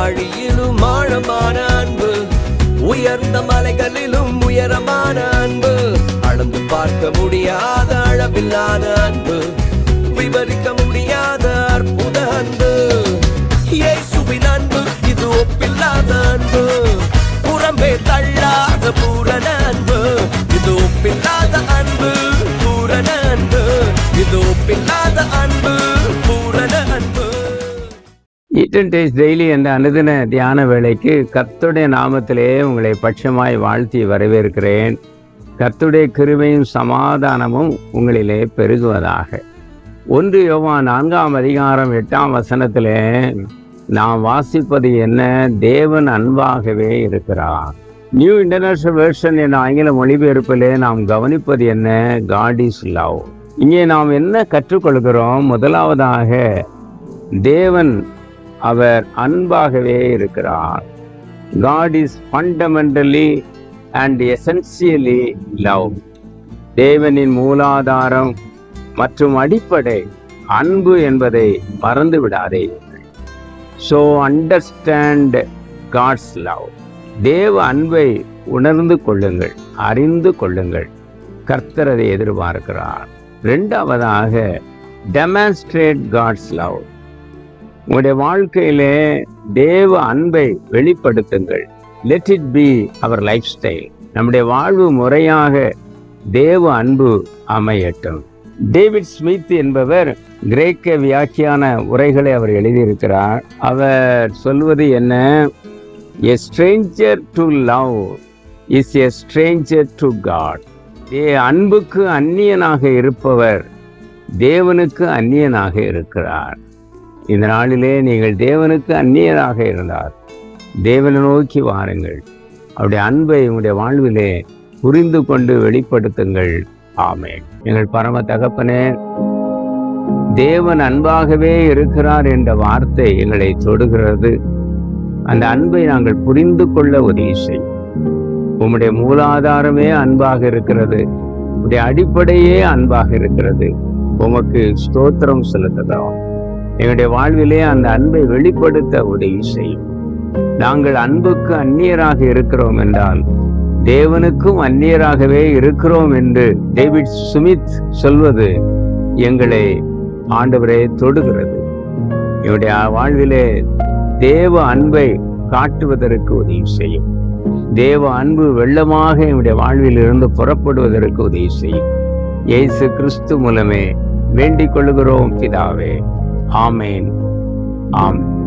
ஆழியிலும் ஆழமான அன்பு உயர்ந்த மலைகளிலும் உயரமான அன்பு அளந்து பார்க்க முடியாத அளவில்லாத அன்பு விவரிக்க முடியாத அற்புத அன்பு. இயேசுவின் அன்பு இது ஒப்பில்லாத அன்பு புறம்பே தள்ளாத பூரண அன்பு இது ஒப்பில்லாத அன்பு பூரண அன்பு இது ஒப்பில்லாத அன்பு. ஈட்டன் டேஸ்ட் டெய்லி என்ற அனுதின தியான வேலைக்கு கர்த்தருடைய நாமத்திலே உங்களை பட்சமாய் வாழ்த்தி வரவேற்கிறேன். கர்த்தருடைய கிருமையும் சமாதானமும் உங்களிலே பெருகுவதாக. ஒன்று யோவா நான்காம் அதிகாரம் எட்டாம் வசனத்திலே நாம் வாசிப்பது என்ன? தேவன் அன்பாகவே இருக்கிறார். நியூ இன்டர்நேஷனல் வெர்ஷன் என்ற ஆங்கில மொழிபெயர்ப்பிலே நாம் கவனிப்பது என்ன? காட் இஸ் லவ் இங்கே நாம் என்ன கற்றுக்கொள்கிறோம்? முதலாவதாக தேவன் அவர் அன்பாகவே இருக்கிறார். God is fundamentally and essentially love தேவனின் மூலாதாரம் மற்றும் அடிப்படை அன்பு என்பதை மறந்து விடாதே. ஸோ அண்டர்ஸ்டாண்ட் காட்ஸ் லவ் தேவ அன்பை உணர்ந்து கொள்ளுங்கள் அறிந்து கொள்ளுங்கள். கர்த்தர் அதை எதிர்பார்க்கிறார். ரெண்டாவதாக டெமான்ஸ்ட்ரேட் காட்ஸ் லவ் உங்களுடைய வாழ்க்கையிலே தேவ அன்பை வெளிப்படுத்துங்கள். Let it be our life style நம்முடைய வாழ்வு முறையாக தேவ அன்பு அமையட்டும். டேவிட் ஸ்மித் என்பவர் கிரேக்க வியாக்கியான உரைகளை அவர் எழுதியிருக்கிறார். அவர் சொல்வது என்ன? A stranger to love is a stranger to God ஏ அன்புக்கு அந்நியனாக இருப்பவர் தேவனுக்கு அந்நியனாக இருக்கிறார். இந்த நாளிலே நீங்கள் தேவனுக்கு அந்நியராக இருந்தார். தேவனை நோக்கி வாருங்கள். அவருடைய அன்பை உங்களுடைய வாழ்விலே புரிந்து கொண்டு வெளிப்படுத்துங்கள். ஆமென். எங்கள் பரம தகப்பனே தேவன் அன்பாகவே இருக்கிறார் என்ற வார்த்தை எங்களை தொடுகிறது. அந்த அன்பை நாங்கள் புரிந்து கொள்ள உதவி செய்யும் உம்முடைய மூலாதாரமே அன்பாக இருக்கிறது. உடைய அடிப்படையே அன்பாக இருக்கிறது. உமக்கு ஸ்தோத்திரம் செலுத்துகிறோம் எங்களுடைய வாழ்விலே அந்த அன்பை வெளிப்படுத்த உதவி செய்யும். நாங்கள் அன்புக்கு அந்நியராக இருக்கிறோம் என்றால் தேவனுக்கும் அந்நியராகவே இருக்கிறோம் என்று டேவிட் சுமித் சொல்வது எங்களை ஆண்டவரே தொடுகிறது. என்னுடைய வாழ்விலே தேவ அன்பை காட்டுவதற்கு உதவி செய்யும். தேவ அன்பு வெள்ளமாக என்னுடைய வாழ்வில் இருந்து புறப்படுவதற்கு உதவி செய்யும். இயேசு கிறிஸ்து மூலமே வேண்டிக் கொள்கிறோம் பிதாவே. ஆமேன் ஆம்